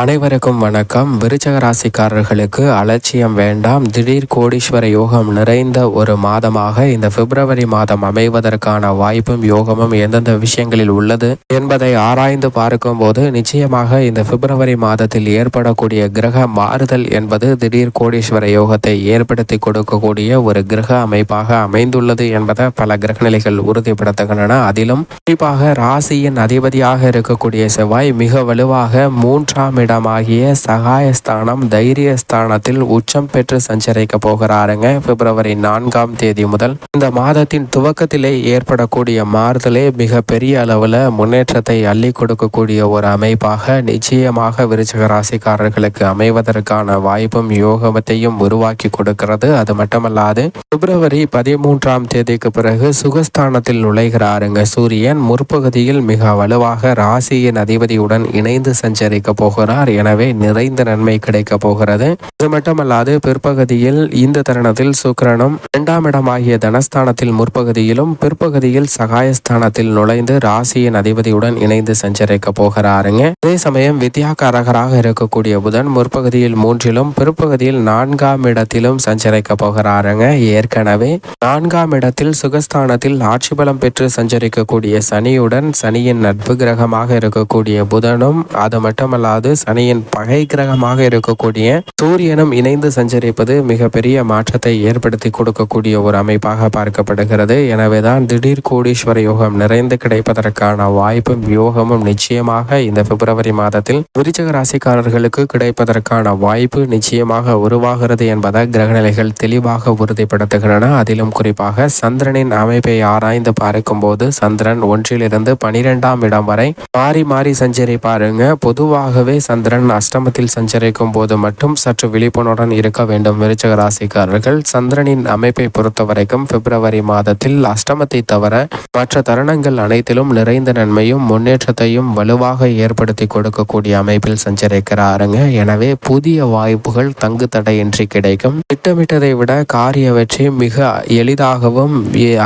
அனைவருக்கும் வணக்கம். விருச்சக ராசிக்காரர்களுக்கு அலட்சியம் வேண்டாம். திடீர் கோடீஸ்வர யோகம் நிறைந்த ஒரு மாதமாக இந்த பிப்ரவரி மாதம் அமைவதற்கான வாய்ப்பும் யோகமும் எந்தெந்த விஷயங்களில் உள்ளது என்பதை ஆராய்ந்து பார்க்கும்போது நிச்சயமாக இந்த பிப்ரவரி மாதத்தில் ஏற்படக்கூடிய கிரக மாறுதல் என்பது திடீர் கோடீஸ்வர யோகத்தை ஏற்படுத்தி கொடுக்கக்கூடிய ஒரு கிரக அமைப்பாக அமைந்துள்ளது என்பதை பல கிரகநிலைகள் உறுதிப்படுத்துகின்றன. அதிலும் குறிப்பாக ராசியின் அதிபதியாக இருக்கக்கூடிய செவ்வாய் மிக வலுவாக மூன்றாம் இடமாகிய சகாயஸ்தானம் தைரியஸ்தானத்தில் உச்சம் பெற்று சஞ்சரிக்க போகிறாருங்க. பிப்ரவரி நான்காம் தேதி முதல் இந்த மாதத்தின் துவக்கத்திலே ஏற்படக்கூடிய மாறுதலே மிக பெரிய அளவில் முன்னேற்றத்தை அள்ளி கொடுக்கக்கூடிய ஒரு அமைப்பாக நிச்சயமாக விருச்சக ராசிக்காரர்களுக்கு அமைவதற்கான வாய்ப்பும் யோகத்தையும் உருவாக்கி கொடுக்கிறது. அது மட்டுமல்லாது பிப்ரவரி பதிமூன்றாம் தேதிக்கு பிறகு சுகஸ்தானத்தில் நுழைகிறாருங்க. சூரியன் முற்பகுதியில் மிக வலுவாக ராசியின் அதிபதியுடன் இணைந்து சஞ்சரிக்க போகிறார். எனவே நிறைந்த நன்மை கிடைக்க போகிறது. இது மட்டுமல்லாது பிற்பகுதியில் இந்த தருணத்தில் சுக்கிரனும் இரண்டாம் இடமாகிய தனஸ்தானத்தில் முற்பகுதியிலும் பிற்பகுதியில் சகாயஸ்தானத்தில் நுழைந்து ராசியின் அதிபதியுடன் இணைந்து சஞ்சரிக்க போகிறாருங்க. அதே சமயம் வித்யாகாரகராக இருக்கக்கூடிய புதன் முற்பகுதியில் மூன்றிலும் பிற்பகுதியில் நான்காம் இடத்திலும் சஞ்சரிக்க போகிறாருங்க. ஏற்கனவே நான்காம் இடத்தில் சுகஸ்தானத்தில் ஆட்சி பலம் பெற்று சஞ்சரிக்கக்கூடிய சனியுடன் சனியின் நட்பு கிரகமாக இருக்கக்கூடிய புதனும் அது மட்டுமல்லாது சனியின் பகை கிரகமாக இருக்கக்கூடிய சூரியனும் இணைந்து சஞ்சரிப்பது மிகப்பெரிய மாற்றத்தை ஏற்படுத்தி கொடுக்கக்கூடிய ஒரு அமைப்பாக பார்க்கப்படுகிறது. எனவேதான் திடீர் கோடீஸ்வர யோகம் நிறைந்து கிடைப்பதற்கான வாய்ப்பும் யோகமும் நிச்சயமாக இந்த பிப்ரவரி மாதத்தில் விருச்சக ராசிக்காரர்களுக்கு கிடைப்பதற்கான வாய்ப்பு நிச்சயமாக உருவாகிறது என்பதை கிரகநிலைகள் தெளிவாக உறுதிப்படுத்துகின்றன. அதிலும் குறிப்பாக சந்திரனின் அமைப்பை ஆராய்ந்து பார்க்கும்போது சந்திரன் ஒன்றிலிருந்து பனிரெண்டாம் இடம் வரை மாறி மாறி சஞ்சரிப்பாருங்க. பொதுவாகவே சந்திரன் அஷ்டமத்தில் சஞ்சரிக்கும் போது மட்டும் சற்று விழிப்புணர்வுடன் இருக்க வேண்டும். விருச்சக ராசிக்காரர்கள் சந்திரனின் அமைப்பை பொறுத்த வரைக்கும் பிப்ரவரி மாதத்தில் அஷ்டமத்தை தவிர மற்ற தருணங்கள் அனைத்திலும் நிறைந்த நன்மையும் முன்னேற்றத்தையும் வலுவாக ஏற்படுத்தி கொடுக்கக்கூடிய அமைப்பில் சஞ்சரிக்கிறாருங்க. எனவே புதிய வாய்ப்புகள் தங்கு தடையின்றி கிடைக்கும். திட்டமிட்டதை விட காரிய வெற்றி மிக எளிதாகவும்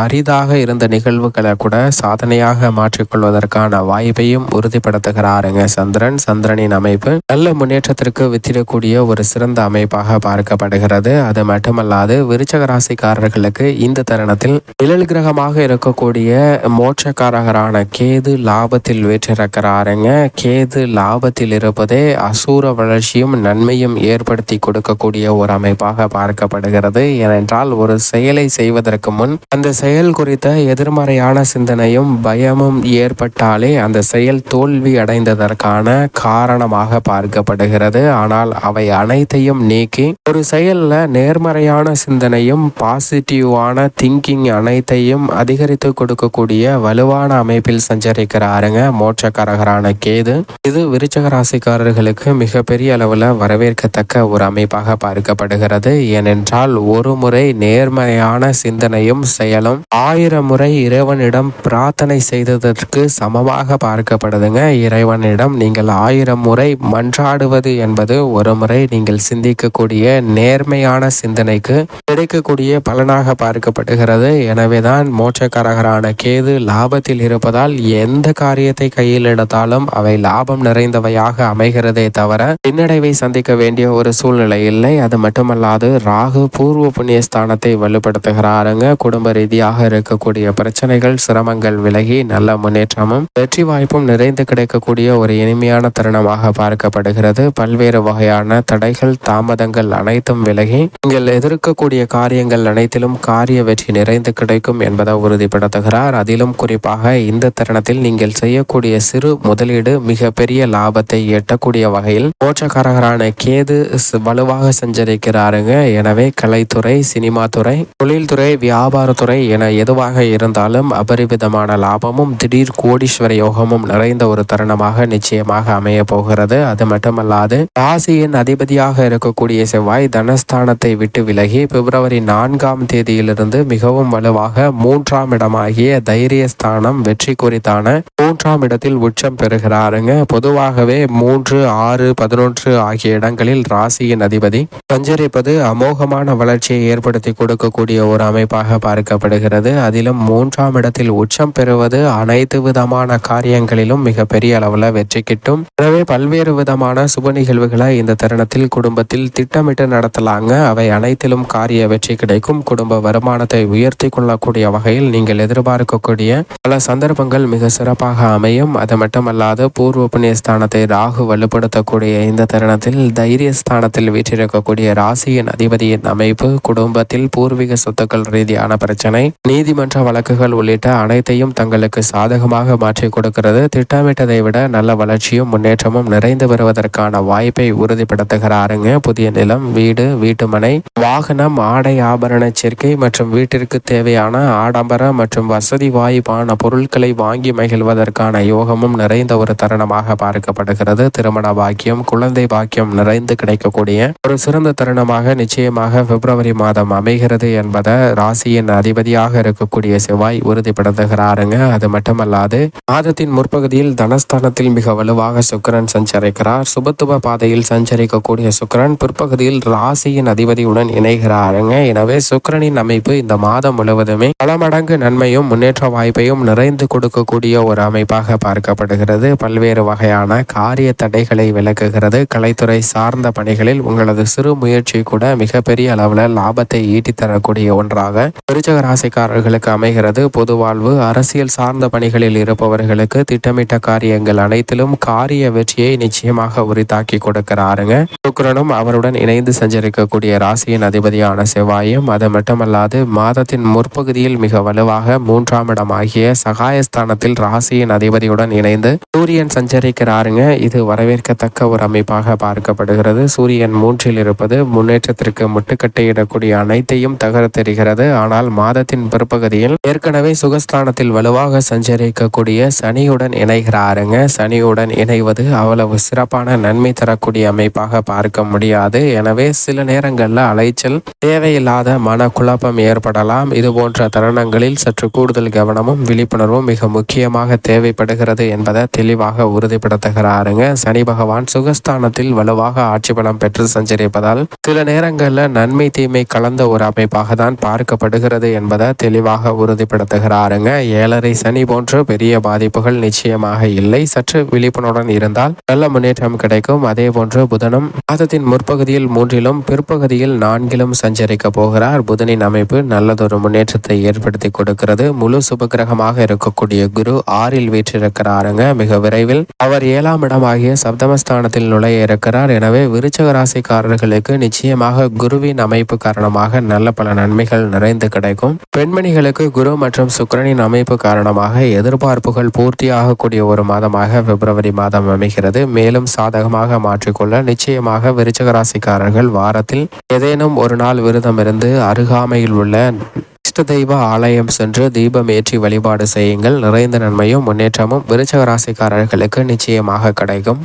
அரிதாக இருந்த நிகழ்வுகளை கூட சாதனையாக மாற்றிக்கொள்வதற்கான வாய்ப்பையும் உறுதிப்படுத்துகிறாருங்க சந்திரன். சந்திரனின் அமைப்பு நல்ல முன்னேற்றத்திற்கு வித்திடக்கூடிய ஒரு சிறந்த அமைப்பாக பார்க்கப்படுகிறது. அது மட்டுமல்லாது விருச்சக ராசிக்காரர்களுக்கு இந்த தருணத்தில் நிழல் கிரகமாக இருக்கக்கூடிய மோட்சக்காரகரான கேது லாபத்தில் வீற்றிருக்கிறாருங்க. கேது லாபத்தில் இருப்பதே அசூர வளர்ச்சியும் நன்மையும் ஏற்படுத்தி கொடுக்கக்கூடிய ஒரு அமைப்பாக பார்க்கப்படுகிறது. ஏனென்றால் ஒரு செயலை செய்வதற்கு முன் அந்த செயல் குறித்த எதிர்மறையான சிந்தனையும் பயமும் ஏற்பட்டாலே அந்த செயல் தோல்வி அடைந்ததற்கான காரணமாக பார்க்கப்படுகிறது. ஆனால் அவை அனைத்தையும் நீக்கி ஒரு செயல்ல நேர்மறையான சிந்தனையும் பாசிட்டிவான திங்கிங் அனைத்தையும் அதிகரித்து கொடுக்கக்கூடிய வலுவான அமைப்பில் சஞ்சரிக்கிறாருங்க. மோட்சக்காரகரான கேது. இது விருச்சக ராசிக்காரர்களுக்கு மிகப்பெரிய அளவில் வரவேற்கத்தக்க ஒரு அமைப்பாக பார்க்கப்படுகிறது. ஏனென்றால் ஒரு முறை நேர்மறையான சிந்தனையும் செயலும் ஆயிரம் முறை இறைவனிடம் பிரார்த்தனை செய்ததற்கு சமமாக பார்க்கப்படுதுங்க. இறைவனிடம் நீங்கள் ஆயிரம் முறை மன்றாடுவது என்பது ஒரு முறை நீங்கள் சிந்திக்கக்கூடிய நேர்மையான சிந்தனைக்கு கிடைக்கக்கூடிய பலனாக பார்க்கப்படுகிறது. எனவேதான் மோட்சக்காரகரான கேது லாபத்தில் இருப்பதால் எந்த காரியத்தை கையில் எடுத்தாலும் அவை லாபம் நிறைந்தவையாக அமைகிறதே தவிர பின்னடைவை சந்திக்க வேண்டிய ஒரு சூழ்நிலை இல்லை. அது மட்டுமல்லாது ராகு பூர்வ புண்ணிய ஸ்தானத்தை வலுப்படுத்துகிறாருங்க. குடும்ப ரீதியாக இருக்கக்கூடிய பிரச்சனைகள் சிரமங்கள் விலகி நல்ல முன்னேற்றமும் வெற்றி வாய்ப்பும் நிறைந்து கிடைக்கக்கூடிய ஒரு இனிமையான தருணமாக பார்க்கப்படுகிறது பல்வேறு வகையான தடைகள் தாமதங்கள் அனைத்தும் விலகி நீங்கள் எதிர்க்கக்கூடிய காரியங்கள் அனைத்திலும் காரிய வெற்றி நிறைந்து கிடைக்கும் என்பதை உறுதிப்படுத்துகிறார். அதிலும் குறிப்பாக இந்த தருணத்தில் நீங்கள் செய்யக்கூடிய சிறு முதலீடு மிகப்பெரிய லாபத்தை எட்டக்கூடிய வகையில் மோட்சக்காரகரான கேது வலுவாக சஞ்சரிக்கிறாருங்க. எனவே கலைத்துறை சினிமா துறை தொழில்துறை வியாபாரத்துறை என எதுவாக இருந்தாலும் அபரிவிதமான லாபமும் திடீர் கோடீஸ்வர யோகமும் நிறைந்த ஒரு தருணமாக நிச்சயமாக அமைய போகிறது. அது மட்டுமல்லாது ராசியின் அதிபதியாக இருக்கக்கூடிய செவ்வாய் தனஸ்தானத்தை விட்டு விலகி பிப்ரவரி நான்காம் தேதியிலிருந்து மிகவும் வலுவாக மூன்றாம் இடமாகிய தைரியஸ்தானம் வெற்றி குறித்தான மூன்றாம் இடத்தில் உச்சம் பெறுகிறாருங்க. பொதுவாகவே மூன்று ஆறு பதினொன்று ஆகிய இடங்களில் ராசியின் அதிபதி சஞ்சரிப்பது அமோகமான வளர்ச்சியை ஏற்படுத்தி கொடுக்கக்கூடிய ஒரு அமைப்பாக பார்க்கப்படுகிறது. அதிலும் மூன்றாம் இடத்தில் உச்சம் பெறுவது அனைத்து விதமான காரியங்களிலும் மிக பெரிய அளவில் வெற்றி கிட்டும். எனவே பல்வேறு பல்வேறு விதமான சுப நிகழ்வுகளை இந்த தருணத்தில் குடும்பத்தில் திட்டமிட்டு நடத்தலாங்க. அவை அனைத்திலும் காரிய வெற்றி கிடைக்கும். குடும்ப வருமானத்தை உயர்த்தி கொள்ளக்கூடிய வகையில் நீங்கள் எதிர்பார்க்கக்கூடிய பல சந்தர்ப்பங்கள் மிக சிறப்பாக அமையும். அது மட்டுமல்லாது பூர்வ புண்ணியஸ்தானத்தை ராகு வலுப்படுத்தக்கூடிய இந்த தருணத்தில் தைரிய ஸ்தானத்தில் வீற்றிருக்கக்கூடிய ராசியின் அதிபதியின் அமைப்பு குடும்பத்தில் பூர்வீக சொத்துக்கள் ரீதியான பிரச்சனை நீதிமன்ற வழக்குகள் உள்ளிட்ட அனைத்தையும் தங்களுக்கு சாதகமாக மாற்றி கொடுக்கிறது. திட்டமிட்டதை விட நல்ல வளர்ச்சியும் முன்னேற்றமும் நிறைந்து வருவதற்கான வாய்ப்பை உறுதிப்படுத்துகிறாருங்க. புதிய நிலம் வீடு வீட்டுமனை வாகனம் ஆடை ஆபரண சேர்க்கை மற்றும் வீட்டிற்கு தேவையான ஆடம்பர மற்றும் வசதி வாய்ப்பான பொருட்களை வாங்கி மகிழ்வதற்கான யோகமும் நிறைந்த ஒரு தருணமாக பார்க்கப்படுகிறது. திருமண பாக்கியம் குழந்தை பாக்கியம் நிறைந்து கிடைக்கக்கூடிய ஒரு சிறந்த தருணமாக நிச்சயமாக பிப்ரவரி மாதம் அமைகிறது என்பதை ராசியின் அதிபதியாக இருக்கக்கூடிய செவ்வாய் உறுதிப்படுத்துகிறாருங்க. அது மட்டுமல்லாது மாதத்தின் முற்பகுதியில் தனஸ்தானத்தில் மிக வலுவாக சுக்கிரன் சஞ்சரிக்கிறார் சுபத்துவ பாதையில் சஞ்சரிக்கக்கூடிய சுக்கரன் பிற்பகுதியில் ராசியின் அதிபதியுடன் இணைகிறாருங்க எனவே சுக்கரனின் அமைப்பு இந்த மாதம் முழுவதுமே பல மடங்கு நன்மையும் முன்னேற்ற வாய்ப்பையும் நிறைந்து கொடுக்கக்கூடிய ஒரு அமைப்பாக பார்க்கப்படுகிறது. பல்வேறு வகையான காரிய தடைகளை விளக்குகிறது கலைத்துறை சார்ந்த பணிகளில் உங்களது சிறு முயற்சி கூட மிகப்பெரிய அளவில் லாபத்தை ஈட்டித்தரக்கூடிய ஒன்றாக விருச்சக ராசிக்காரர்களுக்கு அமைகிறது. பொது வாழ்வு அரசியல் சார்ந்த பணிகளில் இருப்பவர்களுக்கு திட்டமிட்ட காரியங்கள் அனைத்திலும் காரிய வெற்றியை நிச்சயமாக உரித்தாக்கி கொடுக்கிறாருங்க. சுக்கரனும் அவருடன் இணைந்து சஞ்சரிக்கக்கூடிய ராசியின் அதிபதியான செவ்வாயும் அது மட்டுமல்லாது மாதத்தின் முற்பகுதியில் மிக வலுவாக மூன்றாம் இடமாகிய சகாயஸ்தானத்தில் ராசியின் அதிபதியுடன் இணைந்து சூரியன் சஞ்சரிக்கிறாருங்க. இது வரவேற்கத்தக்க ஒரு அமைப்பாக பார்க்கப்படுகிறது. சூரியன் மூன்றில் இருப்பது முன்னேற்றத்திற்கு முட்டுக்கட்டையிடக்கூடிய அனைத்தையும் தகர்த்தெறிகிறது. ஆனால் மாதத்தின் பிற்பகுதியில் ஏற்கனவே சுகஸ்தானத்தில் வலுவாக சஞ்சரிக்கக்கூடிய சனியுடன் இணைகிறாருங்க. சனியுடன் இணைவது அவ்வளவு சிறப்பான நன்மை தரக்கூடிய அமைப்பாக பார்க்க முடியாது. எனவே சில நேரங்களில் அலைச்சல் தேவையில்லாத மனக்குழப்பம் ஏற்படலாம். இது போன்ற தருணங்களில் சற்று கூடுதல் கவனமும் விழிப்புணர்வும் மிக முக்கியமாக தேவைப்படுகிறது என்பதை தெளிவாக உறுதிப்படுத்துகிறாருங்க. சனி பகவான் சுகஸ்தானத்தில் வலுவாக ஆட்சி பலம் பெற்று சஞ்சரிப்பதால் சில நேரங்களில் நன்மை தீமை கலந்த ஒரு அமைப்பாக தான் பார்க்கப்படுகிறது என்பதை தெளிவாக உறுதிப்படுத்துகிறாருங்க. ஏழரை சனி போன்ற பெரிய பாதிப்புகள் நிச்சயமாக இல்லை. சற்று விழிப்புணர்வுடன் இருந்தால் நல்ல முன்னேற்றம் கிடைக்கும். அதே போன்று புதனும் மாதத்தின் முற்பகுதியில் மூன்றிலும் பிற்பகுதியில் நான்கிலும் சஞ்சரிக்க போகிறார். புதனின் அமைப்பு நல்லதொரு முன்னேற்றத்தை ஏற்படுத்தி கொடுக்கிறது. முழு சுபகிரகமாக இருக்கக்கூடிய குரு ஆறில் வீற்றிருக்கிறாருங்க. மிக விரைவில் அவர் ஏழாம் இடமாகிய சப்தமஸ்தானத்தில் நுழைய இருக்கிறார். எனவே விருச்சக ராசிக்காரர்களுக்கு நிச்சயமாக குருவின் அமைப்பு காரணமாக நல்ல பல நன்மைகள் நிறைந்து கிடைக்கும். பெண்மணிகளுக்கு குரு மற்றும் சுக்கிரனின் அமைப்பு காரணமாக எதிர்பார்ப்புகள் பூர்த்தியாகக்கூடிய ஒரு மாதமாக பிப்ரவரி மாதம் அமைகிறது. மேலும் சாதகமாக மாற்றிக்கொள்ள நிச்சயமாக விருச்சக ராசிக்காரர்கள் வாரத்தில் ஏதேனும் ஒரு நாள் விரதம் இருந்து அருகாமையில் உள்ள இஷ்ட தெய்வ ஆலயம் சென்று தீபம் ஏற்றி வழிபாடு செய்யுங்கள். நிறைந்த நன்மையும் முன்னேற்றமும் விருச்சக ராசிக்காரர்களுக்கு நிச்சயமாக கிடைக்கும்.